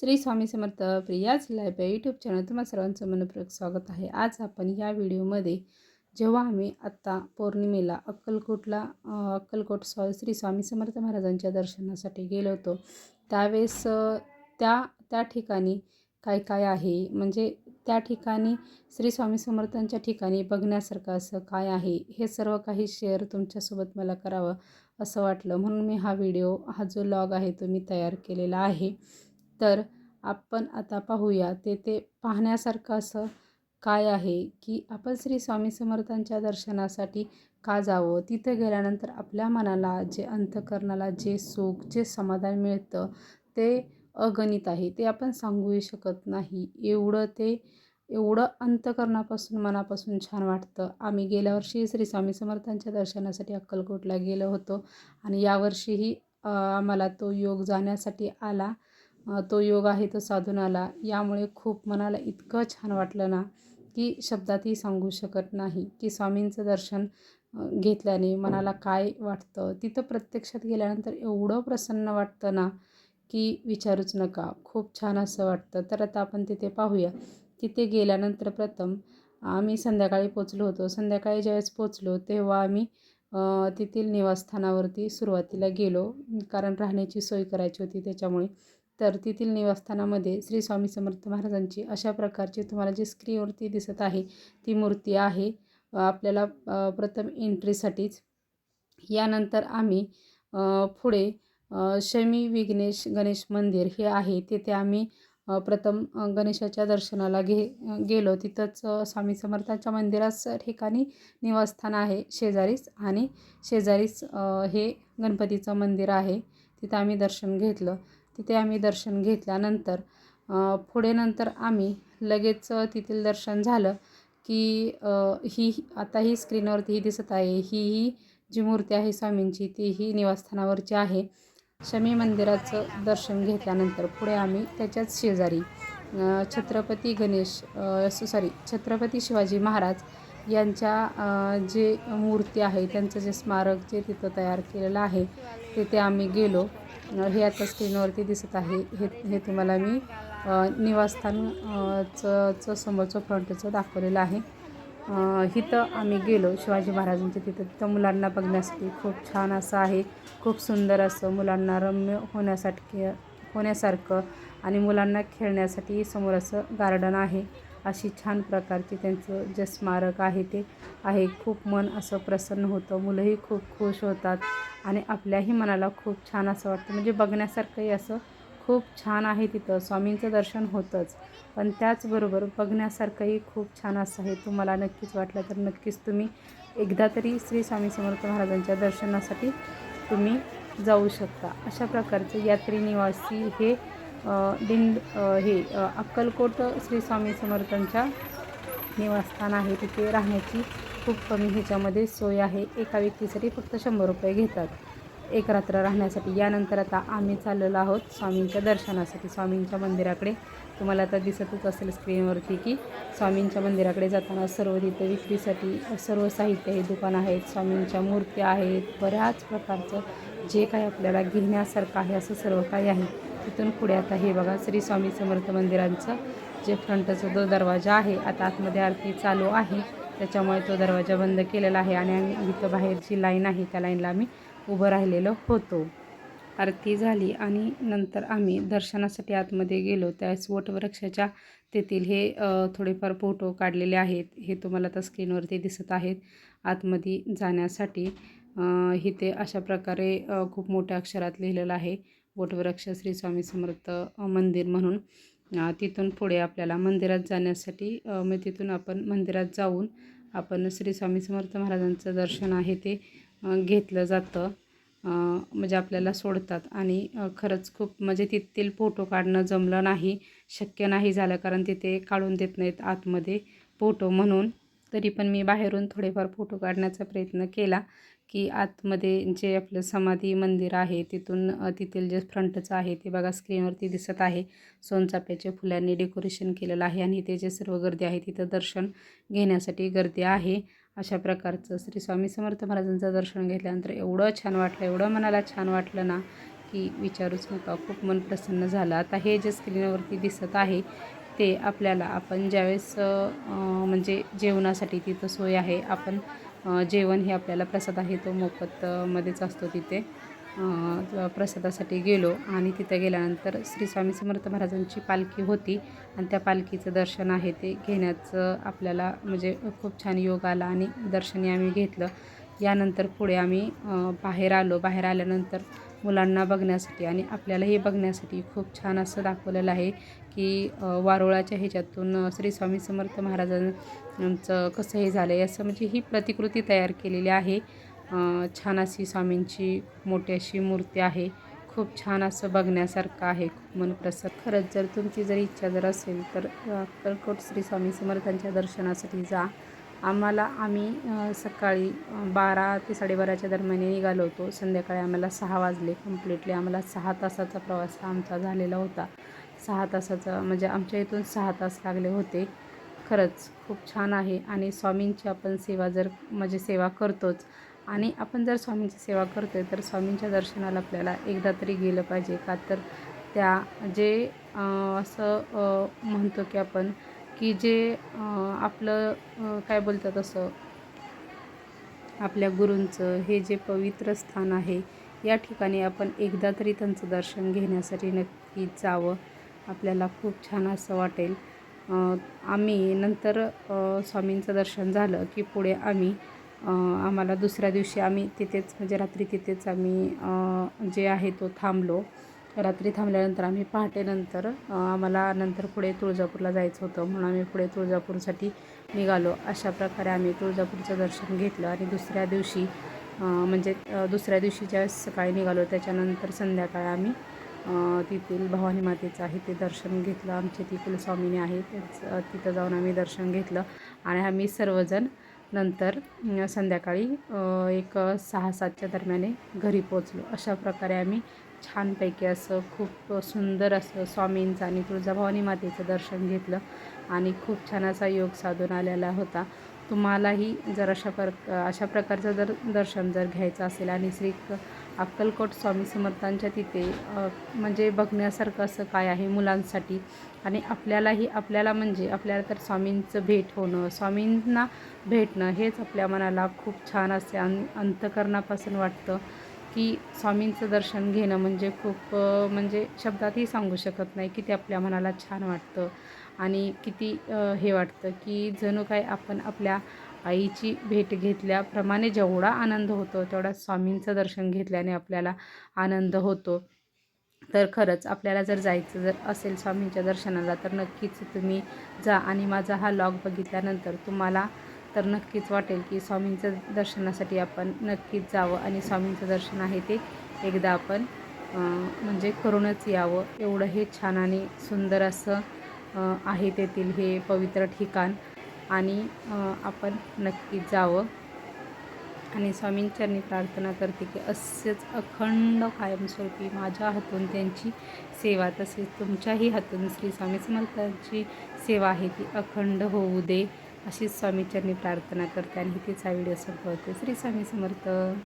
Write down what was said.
Shri Swami Samarth Priya's life या YouTube channel तुम्हा सर्वांचं मनपूर्वक स्वागत आहे. आज आपण या व्हिडिओमध्ये जेव्हा आम्ही आत्ता पौर्णिमेला अक्कलकोटला अक्कलकोट स्वा श्री स्वामी समर्थ महाराजांच्या दर्शनासाठी गेलो होतो. त्यावेळेस त्या त्या ठिकाणी काय काय आहे? म्हणजे त्या ठिकाणी श्री स्वामी समर्थांच्या ठिकाणी बघण्यासारखं असं काय आहे? हे सर्व काही शेअर तुमच्यासोबत मला करावं असं वाटलं. म्हणून मी हा व्हिडिओ हा जो लॉग आहे तो मी तयार केलेला आहे. तर आपण आता पाहूया ते ते पाहण्यासारखं असं काय आहे की आपण श्री स्वामी समर्थांच्या दर्शनासाठी का जावं? तिथं गेल्यानंतर आपल्या मनाला जे अंतकरणाला जे सुख जे समाधान मिळतं ते अगणित आहे. ते आपण सांगूही शकत नाही. एवढं ते एवढं अंतकरणापासून मनापासून छान वाटतं. आम्ही गेल्या वर्षी श्री स्वामी समर्थांच्या दर्शनासाठी अक्कलकोटला गेलो होतो आणि यावर्षीही आम्हाला तो योग जाण्यासाठी आला. तो योग आहे तो साधून आला. यामुळे खूप मनाला इतकं छान वाटलं ना की शब्दातही सांगू शकत नाही की स्वामींचं दर्शन घेतल्याने मनाला काय वाटतं? तिथं प्रत्यक्षात गेल्यानंतर एवढं प्रसन्न वाटतं ना की विचारूच नका. खूप छान असं वाटतं. तर आता आपण तिथे पाहूया. तिथे गेल्यानंतर प्रथम आम्ही संध्याकाळी पोचलो होतो. संध्याकाळी ज्यावेळेस पोचलो तेव्हा आम्ही तेथील निवासस्थानावरती सुरुवातीला गेलो. कारण राहण्याची सोय करायची होती त्याच्यामुळे. तर तेथील निवासस्थानामध्ये श्री स्वामी समर्थ महाराजांची अशा प्रकारची तुम्हाला जी स्क्रीनवरती दिसत आहे ती मूर्ती आहे. आपल्याला प्रथम एंट्रीसाठीच. यानंतर आम्ही पुढे शमी विघ्नेश गणेश मंदिर हे आहे. तिथे आम्ही प्रथम गणेशाच्या दर्शनाला घे गेलो. तिथंच स्वामी समर्थांच्या मंदिराच ठिकाणी निवासस्थान आहे. शेजारीच आणि शेजारीच हे गणपतीचं मंदिर आहे. तिथं आम्ही दर्शन घेतलं. तिथे आम्ही दर्शन घेतल्यानंतर पुढे नंतर आम्ही लगेच तिथील तेथील दर्शन झालं की ही आता ही स्क्रीनवरती ही दिसत आहे. ही ही जी मूर्ती आहे स्वामींची ती ही निवासस्थानावरची आहे. शमी मंदिराचं दर्शन घेतल्यानंतर पुढे आम्ही त्याच्याच शेजारी छत्रपती गणेश सॉरी छत्रपती शिवाजी महाराज यांच्या जे मूर्ती आहे त्यांचं जे स्मारक जे तिथं तयार केलेलं आहे तिथे आम्ही गेलो. हे आता स्क्रीनवरती दिसत आहे. हे हे तुम्हाला मी निवासस्थान चं चं समोरचं फ्रंटचं दाखवलेलं आहे. इथं आम्ही गेलो शिवाजी महाराजांच्या तिथं. तिथं मुलांना बघण्यासाठी खूप छान असं आहे. खूप सुंदर असं मुलांना रम्य होण्यासाठी होण्यासारखं आणि मुलांना खेळण्यासाठी समोर असं गार्डन आहे. अशी छान प्रकारची त्यांचं जे स्मारक आहे ते आहे. खूप मन असं प्रसन्न होतं. मुलंही खूप खुश होतात आणि आपल्याही मनाला खूप छान असं वाटतं. म्हणजे बघण्यासारखंही असं खूप छान आहे तिथं. स्वामींचं दर्शन होतंच. पण त्याचबरोबर बघण्यासारखंही खूप छान असं आहे. तुम्हाला नक्कीच वाटलं तर नक्कीच तुम्ही एकदा तरी श्री स्वामी समर्थ महाराजांच्या दर्शनासाठी तुम्ही जाऊ शकता. अशा प्रकारचे यात्री निवासी हे दिंड हे अक्कलकोट श्री स्वामी समर्थांच्या निवासस्थान आहे. तिथे राहण्याची खूप कमी ह्याच्यामध्ये सोय आहे. एका व्यक्तीसाठी फक्त शंभर रुपये घेतात. एक रात्र राहण्यासाठी. यानंतर आता आम्ही चाललेलो आहोत स्वामींच्या दर्शनासाठी. स्वामींच्या मंदिराकडे. तुम्हाला आता दिसतच असेल स्क्रीनवरती की स्वामींच्या मंदिराकडे जाताना सर्व तिथे विक्रीसाठी सर्व साहित्य हे दुकान आहेत. स्वामींच्या मूर्त्या आहेत. बऱ्याच प्रकारचं जे काही आपल्याला घेण्यासारखं आहे असं सर्व काही आहे. तिथून पुढे आता हे बघा श्री स्वामी समर्थ मंदिरांचं जे फ्रंटचा जो दरवाजा आहे आता आतमध्ये आरती चालू आहे. त्याच्यामुळे तो दरवाजा बंद केलेला आहे आणि आम्ही इथं बाहेर जी लाईन आहे त्या लाईनला आम्ही उभं राहिलेलो होतो. आरती झाली आणि नंतर आम्ही दर्शनासाठी आतमध्ये गेलो. त्यावेळेस वटवृक्षाच्या तेथील हे थोडेफार फोटो काढलेले आहेत. हे तुम्हाला आता स्क्रीनवरती दिसत आहेत. आतमध्ये जाण्यासाठी इथे अशा प्रकारे खूप मोठ्या अक्षरात लिहिलेलं आहे. वटवृक्ष श्री स्वामी समर्थ मंदिर म्हणून तिथून पुढे आपल्याला मंदिरात जाण्यासाठी मग म्हणजे तिथून आपण मंदिरात जाऊन आपण श्री स्वामी समर्थ महाराजांचं दर्शन आहे ते घेतलं जातं. म्हणजे आपल्याला सोडतात आणि खरंच खूप म्हणजे तिथील फोटो काढणं जमलं नाही शक्य नाही झालं कारण तिथे काढून देत नाहीत आतमध्ये फोटो म्हणून. तरी पण मी बाहेरून थोडेफार फोटो काढण्याचा प्रयत्न केला की आतमध्ये जे आपलं समाधी मंदिर आहे तिथून तिथील जे फ्रंटचं आहे ते बघा स्क्रीनवरती दिसत आहे. सोनचाफ्याच्या फुलांनी डेकोरेशन केलेलं आहे आणि इथे जे सर्व गर्दी आहे तिथं दर्शन घेण्यासाठी गर्दी आहे. अशा प्रकारचं श्री स्वामी समर्थ महाराजांचं दर्शन घेतल्यानंतर एवढं छान वाटलं एवढं मनाला छान वाटलं ना की विचारूच नका खूप मन प्रसन्न झालं. आता हे जे स्क्रीनवरती दिसत आहे ते आपल्याला आपण ज्यावेळेस म्हणजे जेवणासाठी तिथं सोय आहे आपण जेवण हे आपल्याला प्रसाद आहे तो मोफत मध्येच असतो तिथे. प्रसादासाठी गेलो आणि तिथं गेल्यानंतर श्री स्वामी समर्थ महाराजांची पालखी होती आणि त्या पालखीचं दर्शन आहे ते घेण्याचं आपल्याला म्हणजे खूप छान योग आला आणि दर्शनही आम्ही घेतलं. यानंतर पुढे आम्ही बाहेर आलो. बाहेर आल्यानंतर मुलांना बघण्यासाठी आणि आपल्यालाही बघण्यासाठी खूप छान असं दाखवलेलं आहे की वारुळाच्या ह्याच्यातून श्री स्वामी समर्थ महाराजांचं कसं हे झालं आहे असं म्हणजे ही प्रतिकृती तयार केलेली आहे. छान अशी स्वामींची मोठी अशी मूर्ती आहे. खूप छान असं बघण्यासारखं आहे खूप मन खरंच जर तुमची जर इच्छा जर असेल तर अक्कलकोट श्री स्वामी समर्थांच्या दर्शनासाठी जा. आम्हाला आम्ही सकाळी बारा ते साडेबाराच्या दरम्यान निघालो होतो. संध्याकाळी आम्हाला सहा वाजले. कम्प्लिटली आम्हाला सहा तासाचा प्रवास आमचा झालेला होता. सहा तासाचा म्हणजे आमच्या इथून सहा तास लागले होते. खरंच खूप छान आहे. आणि स्वामींची आपण सेवा जर म्हणजे सेवा करतोच. आणि आपण जर स्वामींची सेवा करतो आहे तर स्वामींच्या दर्शनाला आपल्याला एकदा तरी गेलं पाहिजे. का तर त्या जे असं म्हणतो की आपण की जे आपलं काय बोलतात असं आपल्या गुरूंचं हे जे पवित्र स्थान आहे या ठिकाणी आपण एकदा तरी त्यांचं दर्शन घेण्यासाठी नक्की जावं. आपल्याला खूप छान असं वाटेल. आम्ही नंतर स्वामींचं दर्शन झालं की पुढे आम्ही आम्हाला दुसऱ्या दिवशी आम्ही तिथेच म्हणजे रात्री तिथेच आम्ही जे आहे तो थांबलो. रात्री थांबल्यानंतर आम्ही पहाटेनंतर आम्हाला नंतर पुढे तुळजापूरला जायचं होतं. म्हणून आम्ही पुढे तुळजापूरसाठी निघालो. अशा प्रकारे आम्ही तुळजापूरचं दर्शन घेतलं आणि दुसऱ्या दिवशी म्हणजे दुसऱ्या दिवशी ज्या सकाळी निघालो त्याच्यानंतर संध्याकाळी आम्ही तेथील भवानी मातेचं आहे ते दर्शन घेतलं. आमचे ती कुलस्वामिनी आहे त्यांचं तिथं जाऊन आम्ही दर्शन घेतलं. आणि आम्ही सर्वजण नंतर संध्याकाळी एक सहा सातच्या दरम्याने घरी पोचलो अशा प्रकारे आम्ही छानपैकी असं खूप सुंदर असं स्वामींचं आणि तुळजाभवानी मातेचं दर्शन घेतलं आणि खूप छान असा योग साधून आलेला होता. तुम्हालाही जर अशा प्र अशा प्रकारचं जर दर्शन जर घ्यायचं असेल आणि श्री अक्कलकोट स्वामी समर्थांच्या तिथे म्हणजे बघण्यासारखं असं काय आहे मुलांसाठी? आणि आपल्यालाही आपल्याला म्हणजे आपल्याला तर स्वामींचं भेट होणं स्वामींना भेटणं हेच आपल्या मनाला खूप छान असे अं अंतकरणापासून वाटतं की स्वामींचं दर्शन घेणं म्हणजे खूप म्हणजे शब्दातही सांगू शकत नाही की ते आपल्या मनाला छान वाटतं. आणि किती हे वाटतं की जणू काय आपण आपल्या आईची भेट घेतल्याप्रमाणे जेवढा आनंद होतो तेवढा स्वामींचं दर्शन घेतल्याने आपल्याला आनंद होतो. तर खरंच आपल्याला जर जायचं जर असेल स्वामींच्या दर्शनाला तर नक्कीच तुम्ही जा आणि माझा हा लॉग बघितल्यानंतर तुम्हाला तर नक्कीच वाटेल की स्वामींचं दर्शनासाठी आपण नक्कीच जावं आणि स्वामींचं दर्शन आहे ते एकदा आपण म्हणजे करूनच यावं. एवढं हे छान आणि सुंदर असं आहे तेथील हे पवित्र ठिकाण. आणि आपण नक्की जावं. आणि स्वामींच्यांनी प्रार्थना करते की असेच अखंड कायमस्वरूपी माझ्या हातून त्यांची सेवा तसेच तुमच्याही हातून श्री स्वामी समर्थांची सेवा आहे ती अखंड होऊ दे अशीच स्वामीच्यांनी प्रार्थना करते. आणि तिचा व्हिडिओ संपवते. श्री स्वामी समर्थ.